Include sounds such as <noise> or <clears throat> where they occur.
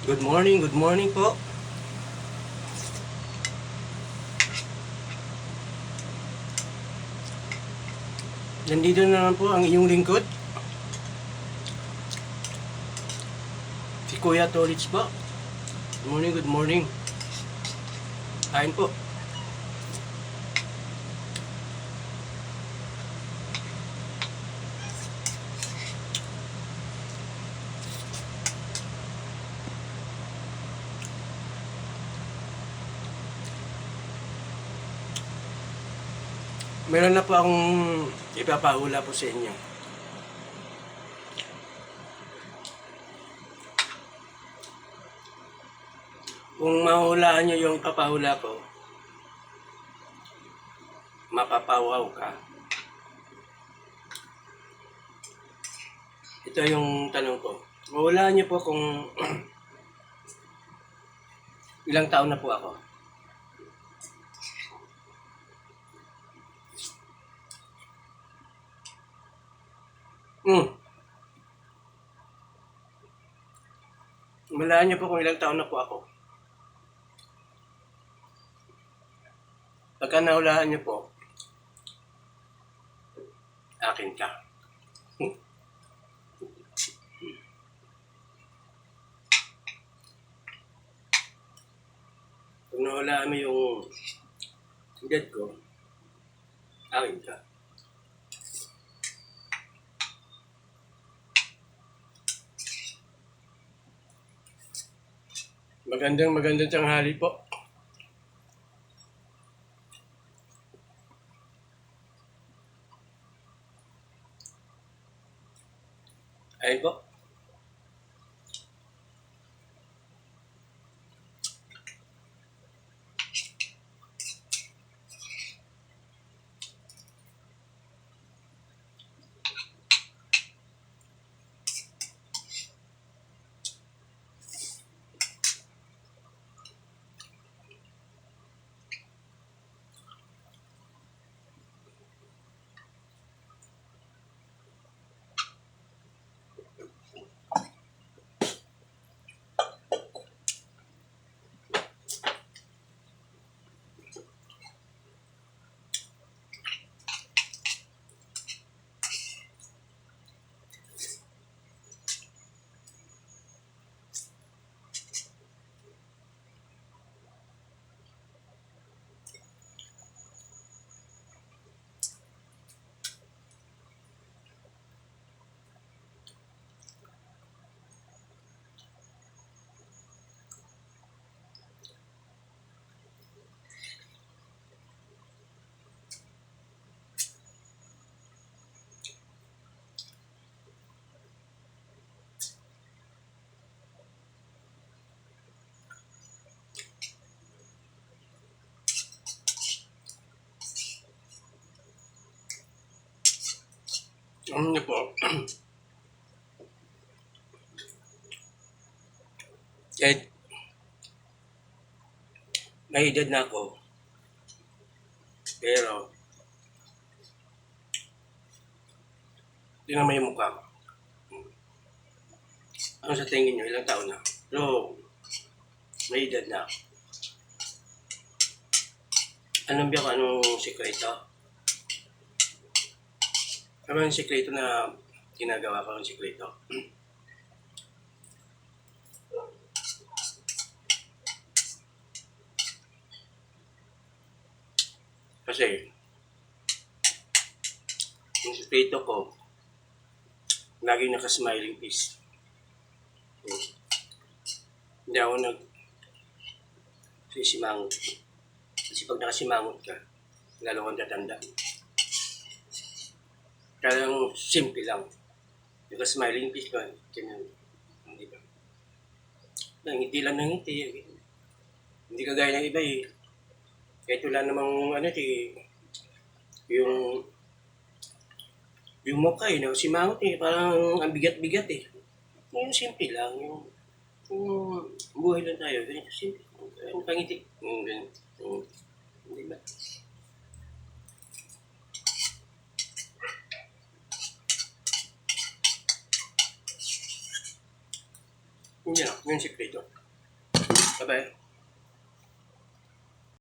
Good morning, good morning po. Nandito na naman po ang iyong lingkod. Si Kuya Tolits po. Good morning, good morning. Kain po. Meron na po akong ipapahula po sa inyo. Kung mahulaan nyo yung papahula ko, mapapawaw ka. Ito yung tanong ko. Mahulaan nyo po kung <clears throat> ilang taon na po ako. Hmm. Malaan niyo po kung ilang taon na po ako. Pagka nahulaan niyo po, akin ka. Hmm. Kung nahulaan mo yung edad ko, akin ka. Magandang magandang tanghali po. Ayun po. Ano niyo po? Kahit may edad na ako, pero tingnan mo yung mukha ko. Ano sa tingin nyo? Ilang taon na? Pero may edad na ako. Anong biyak? Anong sikreto? Ano yung sikreto na ginagawa ko ng sikreto? <clears throat> Kasi, yung sikreto ko, lagi naka-smiling face. Hindi ako nag sisimangot. Kasi pag nakasimangot ka, lalo kang tatanda. Kaya lang simple lang. Yung smiling face ba? Ganyan. Hindi ba? Nangiti lang ng ngiti. Hindi kagaya ng iba eh. Kahit wala namang ano eh. Yung yung mukha eh, nagsimangot eh. Parang ang bigat-bigat eh. Yung simple lang. Yung, yung buhay lang tayo. Ganyan, simple. Yung pangiti. Yung ganyan. Yung, Hindi na, yun yung sikreto. Bye-bye.